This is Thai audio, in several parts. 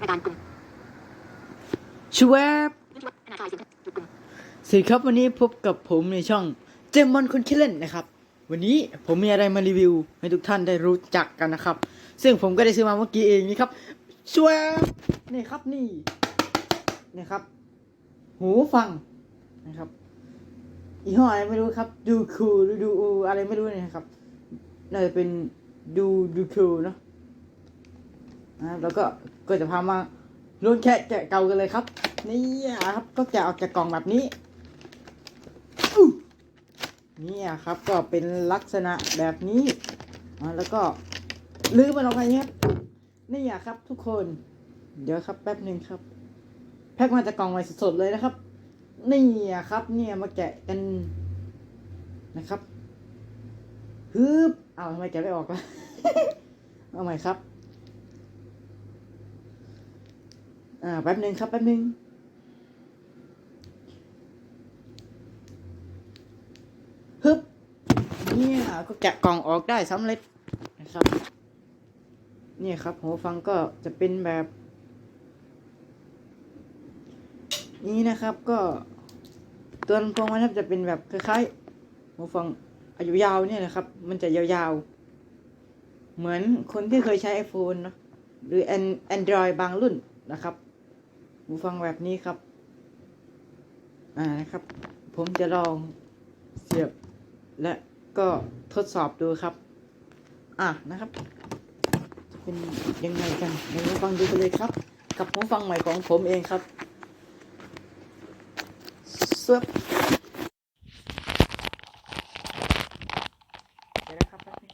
รายการกลุ่มชวบวิทยุอนาคายเสียงอยู่กลุ่มสวัสดีครับวันนี้พบกับผมในช่องเจมบอลคนคิดเล่นนะครับ วันนี้ผมมีอะไรมารีวิว ให้ทุกท่านได้รู้จักกันนะครับ ซึ่งผมก็ได้ซื้อมาเมื่อกี้เองนี่ครับชวบนี่ครับนี่นี่ครับ หูฟังนะครับอีห้ออะไรไม่รู้ครับ ดูคูหรือดูอูอะไรไม่รู้เนี่ยนะครับน่าจะเป็นดูดูคูเนาะ นะครับแล้วก็ก็จะพามาลุ้นแค่แกะเก่ากันเลยครับ นี่ครับก็แกะออกจากกล่องแบบนี้นี่ครับก็เป็นลักษณะแบบนี้แล้วก็ลื้อมันออกไปครับนี่ครับ ทุกคน เดี๋ยวครับแป๊บหนึ่งครับ แพ็กมาจากกล่องใหม่สดๆเลยนะครับ นี่ครับ เนี่ยมาแกะกันนะครับฮึบเอาทำไมแกะไม่ออกล่ะเอาใหม่ครับ อ่าแป๊บหนึ่งครับแป๊บหนึ่งฮึบเนี่ยก็แกะกล่องออกได้สำเร็จนะครับเนี่ยครับหูฟังก็จะเป็นแบบ นี้นะครับก็ตัวลำโพงมันครับจะเป็นแบบคล้ายๆหูฟังอายุยาวเนี่ยนะครับ มันจะยาวๆ เหมือนคนที่เคยใช้ iPhone เนอะหรือ An- Android บางรุ่นนะครับ หูฟังแบบนี้ครับ อ่านะครับ ผมจะลองเสียบและก็ทดสอบดูครับ อะนะครับ จะเป็นยังไงกันเดี๋ยวมาฟังดูกันเลยครับ กับหูฟังใหม่ของผมเองครับสวบเดี๋ยวนะครับแป๊บนึง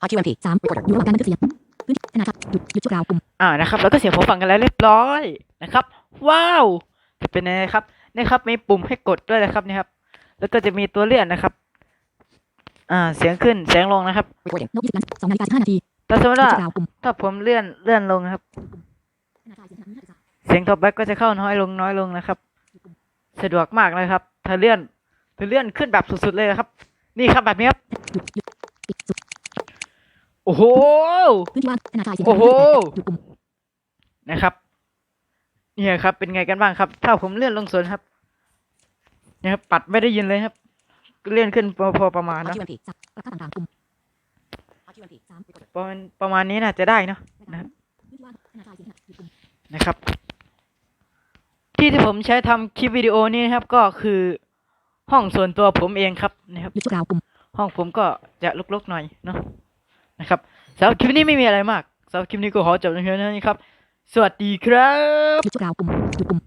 อาคิวเอ็มพีสามอยู่ระหว่างการบันทึกเสียงพื้นที่ธนาคารหยุดหยุดชั่วคราวกลุ่มอ่านะครับแล้วก็เสียงหูฟังกันแล้วเรียบร้อยนะครับ ว้าวจะเป็นยังไงครับนี่ครับมีปุ่มให้กดด้วยนะครับนี่ครับ แล้วก็จะมีตัวเลื่อนนะครับ อ่าเสียงขึ้นเสียงลงนะครับ recording นกยี่สิบสองนาฬิกาสิบห้านาทีถ้าสมมหยุติดว่าชั่วคราวกลุ่มถ้าผมเลื่อนเลื่อนลงนะครับธนาคารเสียงขนาดนี้ห้าสิบสามเสียงท็อปแบ็กก็จะเข้าน้อยลงน้อยลงนะครับ สะดวกมากเลยครับถ้าเลื่อนถ้าเลื่อนขึ้นแบบสุดๆเลยนะครับ นี่ครับแบบนี้ครับ หยุดหยุดปิดสุด โอ้โห พื้นที่ว่างธนาคารเสียงโอ้โหหยุดกลุ่มนะครับ เนี่ยครับ เป็นไงกันบ้างครับ ถ้าผมเลื่อนลงส่วนครับเนี่ยครับปัดไม่ได้ยินเลยครับ เลื่อนขึ้นพอพอประมาณอาเนอะคิวเอ็มพีสามราคาต่างๆกลุ่มอาคิวเอ็มพีสาม recording ประมาณประมาณนี้น่าจะได้เนาะ นะครับ พื้นที่ว่างธนาคารเสียงขนาดหยุดกลุ่มนะครับ ที่ที่ผมใช้ทำคลิปวิดีโอนี้นะครับ ก็คือห้องส่วนตัวผมเองครับนะครับ หยุดชั่วคราวกลุ่มห้องผมก็จะลุกๆหน่อยเนาะ นะครับสำหรับคลิปนี้ไม่มีอะไรมากสำหรับคลิปนี้ก็ขอจบเพียงเท่านี้ครับ สวัสดีครับ